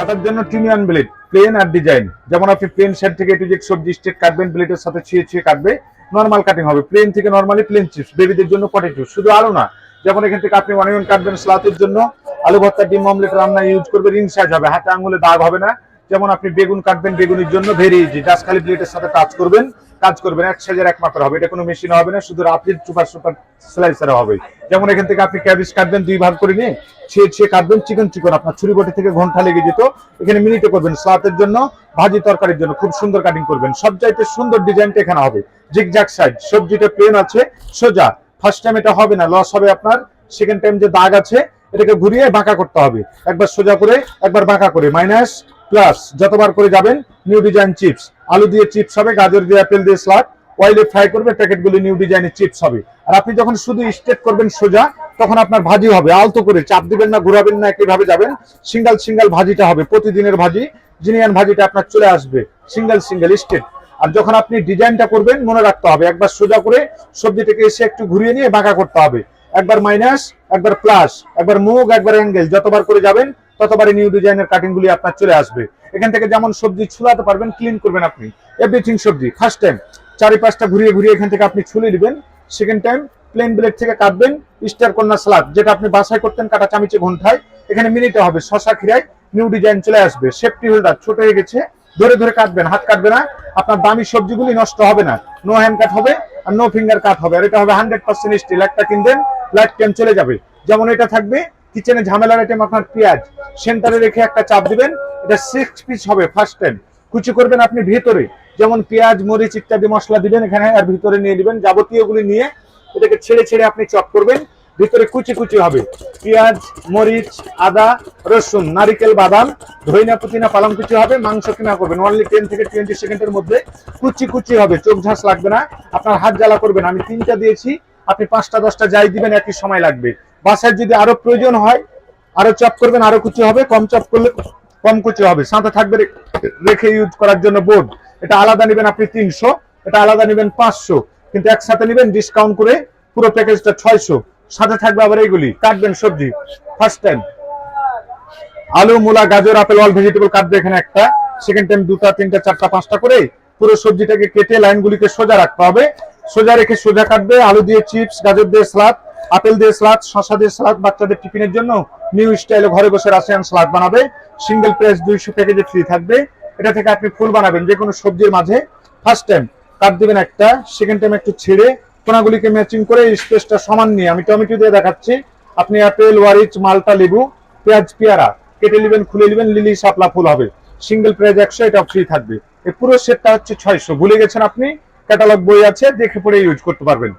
কাটার জন্য টিনিয়ান blade plane আর ডিজাইন যেমন আপনি প্লেন সাইড থেকে টু জেড সবজি স্টেট কাটবেন ব্লেডের সাথে ছিঁড়ে ছিঁড়ে কাটবে। নর্মাল কাটিং হবে। প্লেন থেকে নর্মালি প্লেন চিপস বেবিদের জন্য পটেটো শুধু আলু না যেমন এখান থেকে আপনি অনিয়ন কাটবেন, স্লাতের জন্য আলু ভর্তা, ডিম অমলেট রান্না ইউজ করবে রিং সাইজ হবে। হাতে আঙুলে দাগ হবে না। যেমন আপনি বেগুন কাটবেন, বেগুনের জন্য ভেরি ইজি জাস্ট খালি ব্লেডের সাথে টাচ করবেন, কাজ করবেন, এক সাইজের একমাত্র হবে। এটা কোনো মেশিন হবে না, শুধু আপনি সুপার সুপার স্লাইসার হবে। যেমন এখান থেকে আপনি ক্যাবেজ কাটবেন, দুই ভাগ করে নিয়ে ছিয়ে ছিয়ে কাটবেন চিকন চিকন আপনার ছুরি বটি থেকে ঘণ্টা লেগে যেত। এখানে মিনিটে করবেন স্লাতের জন্য, ভাজি তরকারির জন্য। খুব সুন্দর কাটিং করবেন। সবচাইতে সুন্দর ডিজাইনটা এখানে হবে। জিগজ্যাগ সাইড সবজিটা প্লেন আছে, সোজা। ফার্স্ট টাইম এটা হবে না লস হবে আপনার। সেকেন্ড টাইম যে দাগ আছে, এটাকে ঘুরিয়ে বাঁকা করতে হবে। একবার সোজা করে, একবার বাঁকা করে। মাইনাস প্লাস যতবার করে যাবেন নিউ ডিজাইন চিপস আলু দিয়ে চিপস হবে, গাজর দিয়ে অ্যাপেল দিয়ে স্লাট অয়েলে ফ্রাই করবে, প্যাকেটগুলি নিউ ডিজাইনের চিপস হবে। আর আপনি যখন শুধু স্ট্রেট করবেন সোজা, তখন আপনার ভাজি হবে। আলতো করে, চাপ দিবেন না, ঘুরাবেন না, একইভাবে যাবেন। সিঙ্গেল সিঙ্গেল ভাজিটা হবে, প্রতিদিনের ভাজি। জিনিয়ান ভাজিটা আপনার চলে আসবে। সিঙ্গেল সিঙ্গেল স্ট্রেট আর যখন আপনি ডিজাইনটা করবেন, মনে রাখতে হবে, একবার সোজা করে সবজিটাকে এসে একটু ঘুরিয়ে নিয়ে বাঁকা করতে হবে। একবার মাইনাস একবার প্লাস একবার মুখ, একবার অ্যাঙ্গেল যতবার করে যাবেন ততবারই নিউ ডিজাইনের কাটিং গুলি আপনার চলে আসবে। এখান থেকে যেমন সবজি ছুলাতে পারবেন ক্লিন করবেন আপনি। এভরিথিং সবজি ফার্স্ট টাইম চারিপাশটা ঘুরিয়ে ঘুরিয়ে এখান থেকে আপনি ছুলে দিবেন। সেকেন্ড টাইম প্লেন ব্লেড থেকে কাটবেন স্টার কন্যা সালাদ, যেটা আপনি বাসায় করতেন কাটা চামিচে ঘন্টায়, এখানে মিনিটে হবে, শশা খিরাই নিউ ডিজাইন চলে আসবে। সেফটি হোল্ডার ছোট হয়ে গেছে, ধরে ধরে কাটবেন, হাত কাটবে না। আপনার দামি সবজিগুলি নষ্ট হবে না। নো হ্যান্ড কাট হবে, আর নো ফিঙ্গার কাট হবে। আর এটা হবে হান্ড্রেড পার্সেন্ট স্টিল একটা কিনবেন লাইট ক্যান চলে যাবে। যেমন এটা থাকবে কিচেনে ঝামেলার আইটেম আপনার পেঁয়াজ। সেন্টারে রেখে একটা চাপ দিবেন, এটা সিক্স পিস হবে ফার্স্ট টাইম কুচি করবেন আপনি ভেতরে, যেমন পেঁয়াজ, মরিচ ইত্যাদি মশলা দিবেন, এখানে আর ভিতরে নিয়ে দিবেন যাবতীয় গুলি নিয়ে এটাকে ছেড়ে ছেড়ে আপনি চপ করবেন, ভিতরে কুচি কুচি হবে। পেঁয়াজ, মরিচ, আদা, রসুন, নারিকেল, বাদাম, ধইনা পুতিনা পালং কুচি হবে, মাংস কিনা করবেন। অনলি টেন থেকে টোয়েন্টি সেকেন্ডের মধ্যে কুচি কুচি হবে, চোখ ঝাঁস লাগবে না, আপনার হাত জ্বালা করবেন আমি তিনটা দিয়েছি, আপনি পাঁচটা, দশটা যাই দিবেন, একই সময় লাগবে। বাসায় যদি আরও প্রয়োজন হয়, আরও চপ করবেন, আরও কুচি হবে, কম চপ করলে কম কুচি হবে। সাথে থাকবে রেখে ইউজ করার জন্য বোর্ড এটা আলাদা নেবেন আপনি তিনশো, এটা আলাদা নেবেন পাঁচশো। কিন্তু একসাথে নেবেন ডিসকাউন্ট করে পুরো প্যাকেজটা ছয়শো। সাথে থাকবে আবার এইগুলি, কাটবেন সবজি ফার্স্ট টাইম আলু, মূলা, গাজর, আপেল অল ভেজিটেবল কাটবে এখানে একটা। সেকেন্ড টাইম দুটা, তিনটা, চারটা, পাঁচটা করে পুরো সবজিটাকে কেটে লাইনগুলিকে সোজা রাখতে হবে। সোজা রেখে সোজা কাটবে, আলু দিয়ে চিপস গাজর দিয়ে সালাদ আপেল দিয়ে সালাদ, শসা দিয়ে সালাদ, বাচ্চাদের টিফিনের জন্য নিউ স্টাইলে ঘরে বসে রাশিয়ান সালাদ বানাবে। সিঙ্গেল প্রাইস দুইশো প্যাকেজে ফ্রি থাকবে। এটা থেকে আপনি ফুল বানাবেন যে কোনো সবজির মাঝে। ফার্স্ট টাইম কাট দিবেন একটা সেকেন্ড টাইম একটু ছেড়ে কোনাগুলিকে ম্যাচিং করে স্পেসটা সমান নিয়ে আমি টমেটো দিয়ে দেখাচ্ছি। আপনি আপেল, ওয়ারিচ, মালটা, লেবু, পেঁয়াজ, পেয়ারা কেটে নেবেন, খুলে নেবেন লিলি শাপলা ফুল হবে। সিঙ্গেল প্রাইস একশো, এটা ফ্রি থাকবে। এই পুরো সেটটা হচ্ছে ছয়শো। ভুলে গেছেন আপনি? ক্যাটালগ বই আছে, দেখে পড়ে ইউজ করতে পারবেন।